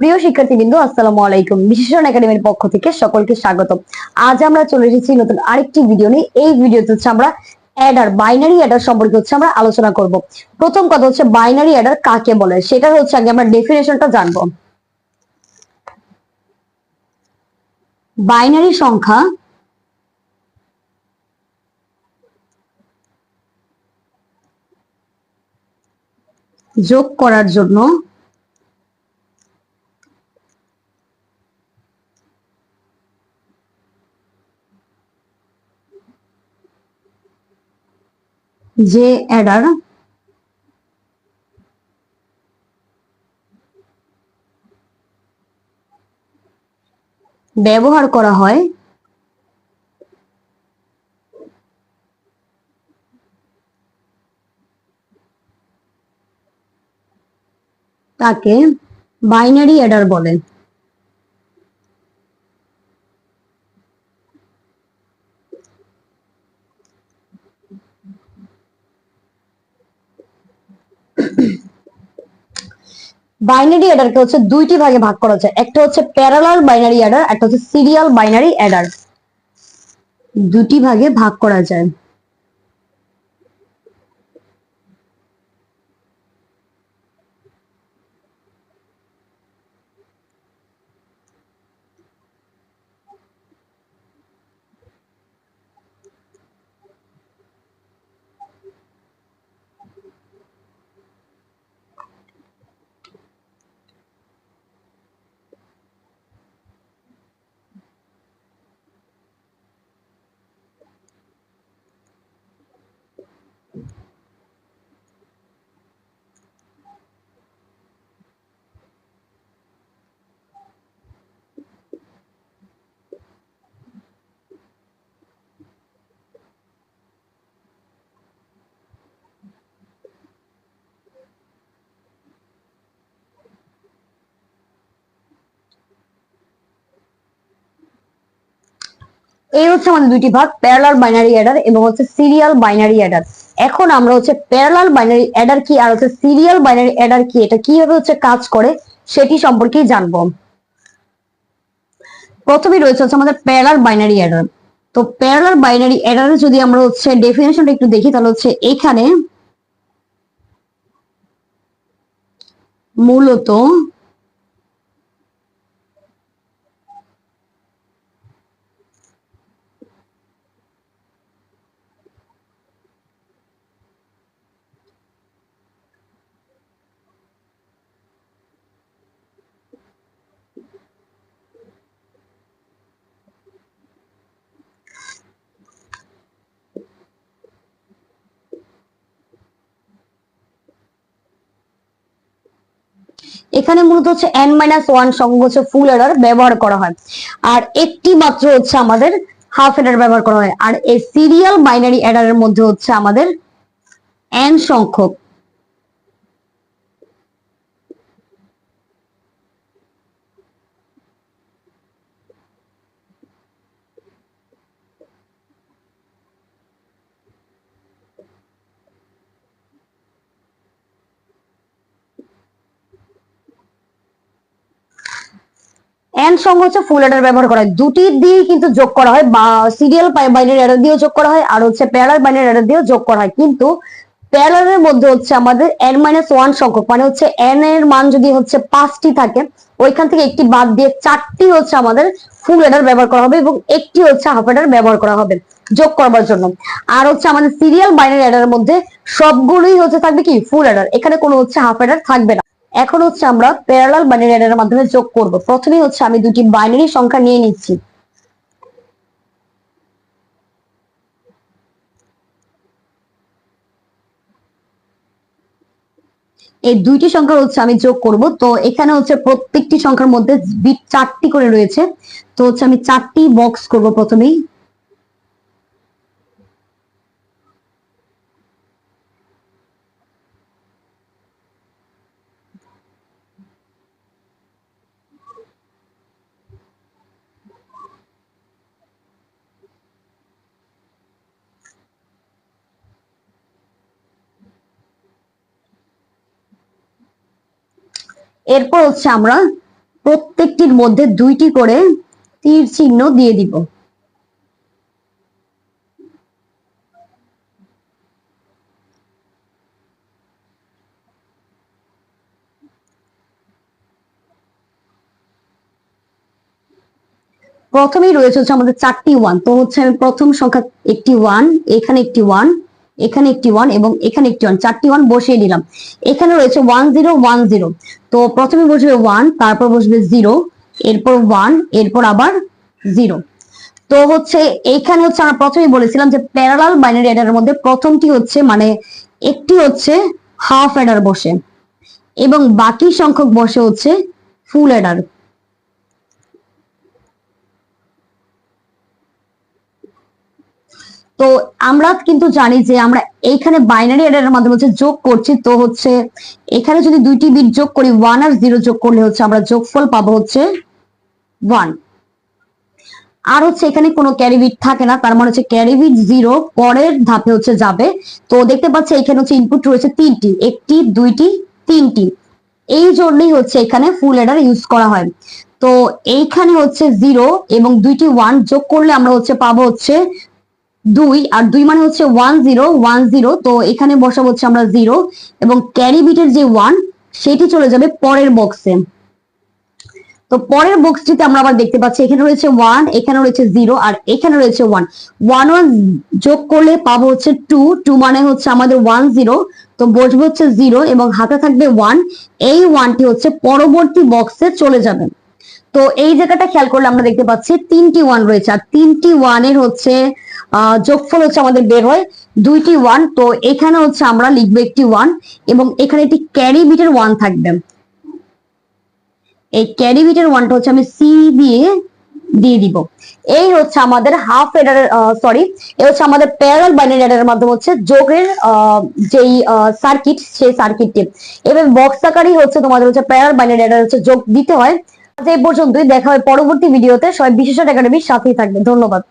প্রিয় শিক্ষার্থীবৃন্দ, আসসালামু আলাইকুম। বিশেষণ একাডেমির পক্ষ থেকে সকলকে স্বাগত। আজ আমরা চলে এসেছি নতুন আরেকটি ভিডিও নিয়ে। এই ভিডিওতে হচ্ছে আমরা অ্যাডার বাইনারি অ্যাডার সম্পর্কে হচ্ছে আমরা আলোচনা করব। প্রথম কথা হচ্ছে বাইনারি অ্যাডার কাকে বলে? সেটা হচ্ছে আগে আমরা ডেফিনেশনটা জানব। বাইনারি সংখ্যা যোগ করার জন্য যে অ্যাডার ব্যবহার করা হয় তাকে বাইনারি অ্যাডার বলে। বাইনারি অ্যাডারকে হচ্ছে দুইটি ভাগে ভাগ করা হচ্ছে। একটা হচ্ছে প্যারালাল বাইনারি অ্যাডার, একটা হচ্ছে সিরিয়াল বাইনারি অ্যাডার। দুটি ভাগে ভাগ করা যায়। এই হচ্ছে আমাদের দুইটি ভাগ প্যারালাল বাইনারি অ্যাডার এবং হচ্ছে সিরিয়াল বাইনারি অ্যাডার এখন আমরা হচ্ছে প্যারালাল বাইনারি অ্যাডার কি আর হচ্ছে সিরিয়াল বাইনারি অ্যাডার কি, এটা কীভাবে হচ্ছে কাজ করে সেটি সম্পর্কেই জানব। প্রথমে রয়েছে হচ্ছে আমাদের প্যারালাল বাইনারি অ্যাডার তো প্যারালাল বাইনারি অ্যাডারে যদি আমরা হচ্ছে ডেফিনেশনটা একটু দেখি, তাহলে হচ্ছে এখানে মূলত এখানে মূলত হচ্ছে এন মাইনাস ওয়ান সংখ্যক হচ্ছে ফুল এডার ব্যবহার করা হয়। আর একটি মাত্র হচ্ছে আমাদের হাফ এডার ব্যবহার করা হয়। আর এই সিরিয়াল বাইনারি এডারের মধ্যে হচ্ছে আমাদের এন সংখ্যক। এন সঙ্গ হচ্ছে ফুল এডার ব্যবহার করা হয়। দুটি দিয়ে কিন্তু যোগ করা হয়। বা সিরিয়াল বাইনারি এডার দিয়েও যোগ করা হয়। আর হচ্ছে প্যারালাল বাইনারি এডার দিয়েও যোগ করা হয়। কিন্তু প্যারালালের মধ্যে হচ্ছে আমাদের এন মাইনাস ওয়ান সংখ্যক মানে হচ্ছে এন এর মান যদি হচ্ছে পাঁচটি থাকে, ওইখান থেকে একটি বাদ দিয়ে চারটি হচ্ছে আমাদের ফুল এডার ব্যবহার করা হবে এবং একটি হচ্ছে হাফ এডার ব্যবহার করা হবে যোগ করবার জন্য। আর হচ্ছে আমাদের সিরিয়াল বাইনারি এডারের মধ্যে সবগুলোই হচ্ছে থাকবে কি? ফুল এডার এখানে কোনো হচ্ছে হাফ এডার থাকবে না। এখন হচ্ছে আমরা প্যারালাল বাইনারি অ্যাডারের মাধ্যমে যোগ করব। প্রথমে হচ্ছে আমি দুটি বাইনারি সংখ্যা নিয়ে নিচ্ছি। এই দুইটি সংখ্যা হচ্ছে আমি যোগ করব। তো এখানে হচ্ছে প্রত্যেকটি সংখ্যার মধ্যে চারটি করে রয়েছে। তো হচ্ছে আমি চারটি বক্স করব প্রথমেই। এরপর হচ্ছে আমরা প্রত্যেকটির মধ্যে দুইটি করে তীর চিহ্ন দিয়ে দিব। প্রথমেই রয়েছে হচ্ছে আমাদের চারটি ওয়ান তো হচ্ছে আমি প্রথম সংখ্যা একটি ওয়ান এখানে একটি ওয়ান এখানে একটি ওয়ান এবং এখানে একটি ওয়ান চারটি ওয়ান বসিয়ে দিলাম। এখানে রয়েছে ওয়ান জিরো ওয়ান জিরো তো প্রথমে বসবে ওয়ান তারপর বসবে জিরো এরপর ওয়ান এরপর আবার জিরো তো হচ্ছে এখানে হচ্ছে আমরা প্রথমেই বলেছিলাম যে প্যারালাল বাইনারি অ্যাডারের মধ্যে প্রথমটি হচ্ছে মানে একটি হচ্ছে হাফ অ্যাডার বসে এবং বাকি সংখ্যক বসে হচ্ছে ফুল অ্যাডার তো আমরা কিন্তু জানি যে আমরা এইখানে বাইনারি অ্যাডারের মাধ্যমে হচ্ছে যোগ করছি, তো হচ্ছে এখানে যদি দুইটি বিট যোগ করি ওয়ান আর জিরো যোগ করলে হচ্ছে আমরা যোগফল পাবো হচ্ছে ওয়ান আর হচ্ছে এখানে কোনো ক্যারি বিট থাকে না, তার মানে হচ্ছে ক্যারি বিট জিরো পরের ধাপে হচ্ছে যাবে। তো দেখতে পাচ্ছি এখানে হচ্ছে ইনপুট রয়েছে তিনটি, একটি, দুইটি, তিনটি। এই জন্যই হচ্ছে এখানে ফুল এডার ইউজ করা হয়। তো এইখানে হচ্ছে জিরো এবং দুইটি ওয়ান যোগ করলে আমরা হচ্ছে পাবো হচ্ছে দুই, আর দুই মানে হচ্ছে ওয়ান জিরো ওয়ান জিরো তো এখানে বসাবো হচ্ছে আমরা জিরো এবং ক্যারি বিটের যে ওয়ান সেটি চলে যাবে পরের বক্সে তো পরের বক্সটিতে আমরা আবার দেখতে পাচ্ছি, এখানে রয়েছে ওয়ান এখানে রয়েছে জিরো আর এখানে রয়েছে ওয়ান ওয়ান ওয়ান যোগ করলে পাবো হচ্ছে টু টু মানে হচ্ছে আমাদের ওয়ান জিরো তো বসবে হচ্ছে জিরো এবং হাতে থাকবে ওয়ান এই ওয়ানটি হচ্ছে পরবর্তী বক্সে চলে যাবে। তো এই জায়গাটা খেয়াল করলে আমরা দেখতে পাচ্ছি তিনটি ওয়ান রয়েছে। আর তিনটি ওয়ানের হচ্ছে যোগফল হচ্ছে আমাদের বের হয় দুইটি ওয়ান। তো এখানে হচ্ছে আমরা লিখব একটি ওয়ান এবং এখানে একটি ক্যারি বিটের ওয়ান থাকবে। এই ক্যারি বিটের ওয়ানটা হচ্ছে আমি সি দিয়ে দিয়ে দিব। এই হচ্ছে আমাদের হাফ এডার সরি এই হচ্ছে আমাদের প্যারাল বাইনারি এডারের মাধ্যমে হচ্ছে যোগের যেই সার্কিট, সেই সার্কিটটি। এবার বক্স আকারই হচ্ছে তোমাদের হচ্ছে প্যারাল বাইনারি এডার হচ্ছে যোগ দিতে হয়। এই পর্যন্তই। দেখা হয় পরবর্তী ভিডিওতে সবাই বিশেষ একাডেমির সাথেই থাকবে ধন্যবাদ।